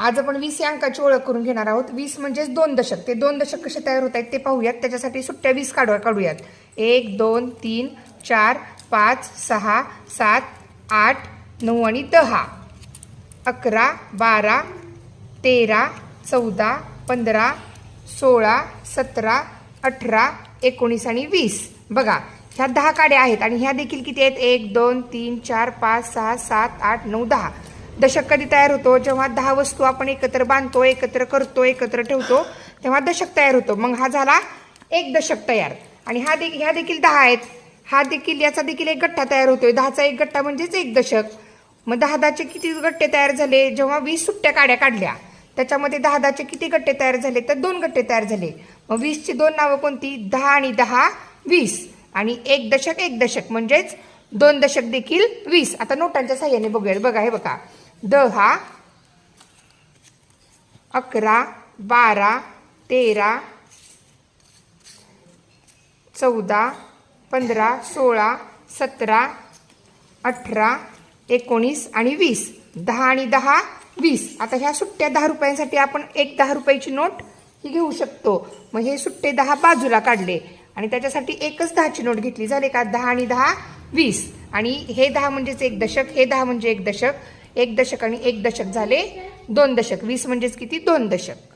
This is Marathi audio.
आज आपण वीस या अंकाची ओळख करून घेणार आहोत. वीस म्हणजेच दोन दशक. ते दोन दशक कसे तयार होत आहेत ते पाहूयात. त्याच्यासाठी सुट्ट्या वीस काढू काढूयात. एक दोन तीन चार पाच सहा सात आठ नऊ आणि दहा. अकरा बारा तेरा चौदा पंधरा सोळा सतरा अठरा एकोणीस आणि वीस. बघा ह्या दहा काड्या आहेत आणि ह्या देखील किती आहेत? एक दोन तीन चार पाच सहा सात आठ नऊ दहा. दशक कधी तयार होतो जेव्हा दहा वस्तू आपण एकत्र बांधतो एकत्र करतो एकत्र ठेवतो तेव्हा दशक तयार होतो. मग हा झाला एक दशक तयार. आणि हा देखील ह्या देखील दहा आहेत. हा देखील याचा देखील एक गठ्ठा तयार होतोय. दहाचा एक गठ्ठा म्हणजेच एक दशक. मग दहा दहाचे किती गट्टे तयार झाले? जेव्हा वीस सुट्ट्या काड्या काढल्या त्याच्यामध्ये दहा दहाचे किती गट्टे तयार झाले? तर दोन गट्टे तयार झाले. मग वीसची दोन नावं कोणती? दहा आणि दहा वीस. आणि एक दशक एक दशक म्हणजेच दोन दशक देखील वीस. आता नोटांच्या साह्याने बघूया. बघा हे बघा. दहा अकरा बारा तेरा चौदा पंधरा सोळा सतरा अठरा एकोणीस आणि वीस. दहा आणि दहा वीस. आता ह्या सुट्ट्या दहा रुपयांसाठी आपण एक दहा रुपयाची नोट ही घेऊ शकतो. मग हे सुट्टे दहा बाजूला काढले आणि त्याच्यासाठी एकच दहाची नोट घेतली. झाले का? दहा आणि दहा वीस. आणि हे दहा म्हणजेच एक दशक हे दहा म्हणजे एक दशक. एक दशक आणि एक दशक झाले. दोन दशक. वीस म्हणजेच किती? दोन दशक.